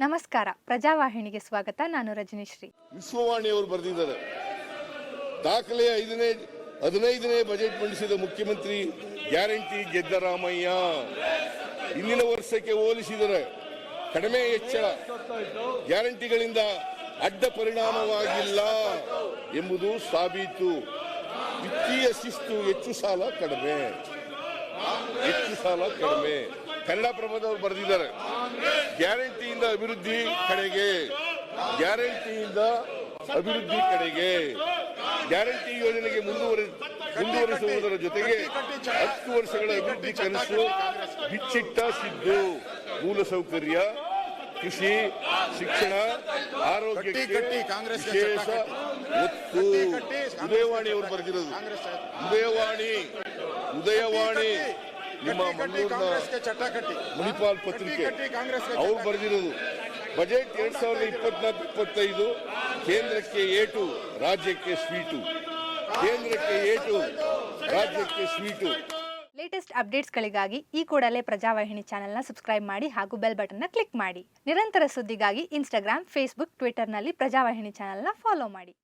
ನಮಸ್ಕಾರ. ಪ್ರಜಾವಾಹಿನಿಗೆ ಸ್ವಾಗತ. ನಾನು ರಜನಿಶ್ರೀ. ವಿಶ್ವವಾಣಿಯವರು ಬರೆದಿದ್ದಾರೆ. ದಾಖಲೆ ಐದನೇ, ಹದಿನೈದನೇ ಬಜೆಟ್ ಮಂಡಿಸಿದ ಮುಖ್ಯಮಂತ್ರಿ ಗ್ಯಾರಂಟಿ ಗೆದ್ದರಾಮಯ್ಯ. ಇಂದಿನ ವರ್ಷಕ್ಕೆ ಹೋಲಿಸಿದರೆ ಕಡಿಮೆ ಹೆಚ್ಚಳ ಗ್ಯಾರಂಟಿಗಳಿಂದ ಅಡ್ಡ ಪರಿಣಾಮವಾಗಿಲ್ಲ ಎಂಬುದು ಸಾಬೀತು. ವಿತ್ತೀಯ ಶಿಸ್ತು ಹೆಚ್ಚು ಸಾಲ ಕಡಿಮೆ. ಹೆಚ್ಚು ಸಾಲ ಕಡಿಮೆ. ಕನ್ನಡಪ್ರಭದವರು ಬರೆದಿದ್ದಾರೆ. ಗ್ಯಾರಂಟಿಯಿಂದ ಅಭಿವೃದ್ಧಿ ಕಡೆಗೆ. ಗ್ಯಾರಂಟಿಯಿಂದ ಅಭಿವೃದ್ಧಿ ಕಡೆಗೆ. ಗ್ಯಾರಂಟಿ ಯೋಜನೆಗೆ ಮುಂದುವರಿ ಮುಂದುವರಿಸುವುದರ ಜೊತೆಗೆ ಹತ್ತು ವರ್ಷಗಳ ಅಭಿವೃದ್ಧಿ ಕನಸು ಬಿಚ್ಚಿಟ್ಟ ಸಿದ್ದು. ಮೂಲಸೌಕರ್ಯ ಕೃಷಿ ಶಿಕ್ಷಣ ಆರೋಗ್ಯಕ್ಕೆ ವಿಶೇಷ ಒತ್ತು. ಉದಯವಾಣಿ ಅವರು ಬರೆದಿರೋದು. ಉದಯವಾಣಿ. ಉದಯವಾಣಿ. ನಿಮ್ಮ ಮಂಗಳೂರಿನ ಮುನಿಪಾಲ್ ಪತ್ರಿಕೆ. ಅವ್ರು ಬರೆದಿರೋದು ಬಜೆಟ್ ಎರಡ್ ಸಾವಿರದ ಇಪ್ಪತ್ನಾಲ್ಕು ಇಪ್ಪತ್ತೈದು ಕೇಂದ್ರಕ್ಕೆ ಏಟು ರಾಜ್ಯಕ್ಕೆ ಸ್ವೀಟು. ಕೇಂದ್ರಕ್ಕೆ ಏಟು ರಾಜ್ಯಕ್ಕೆ ಸ್ವೀಟು. ಲೇಟೆಸ್ಟ್ ಅಪ್ಡೇಟ್ಸ್ಗಳಿಗಾಗಿ ಈ ಕೂಡಲೇ ಪ್ರಜಾವಾಹಿನಿ ಚಾನೆಲ್ನ ಸಬ್ಸ್ಕ್ರೈಬ್ ಮಾಡಿ ಹಾಗೂ ಬೆಲ್ ಬಟನ್ನ ಕ್ಲಿಕ್ ಮಾಡಿ. ನಿರಂತರ ಸುದ್ದಿಗಾಗಿ ಇನ್ಸ್ಟಾಗ್ರಾಮ್ ಫೇಸ್ಬುಕ್ ಟ್ವಿಟರ್ನಲ್ಲಿ ಪ್ರಜಾವಾಹಿನಿ ಚಾನೆಲ್ನ ಫಾಲೋ ಮಾಡಿ.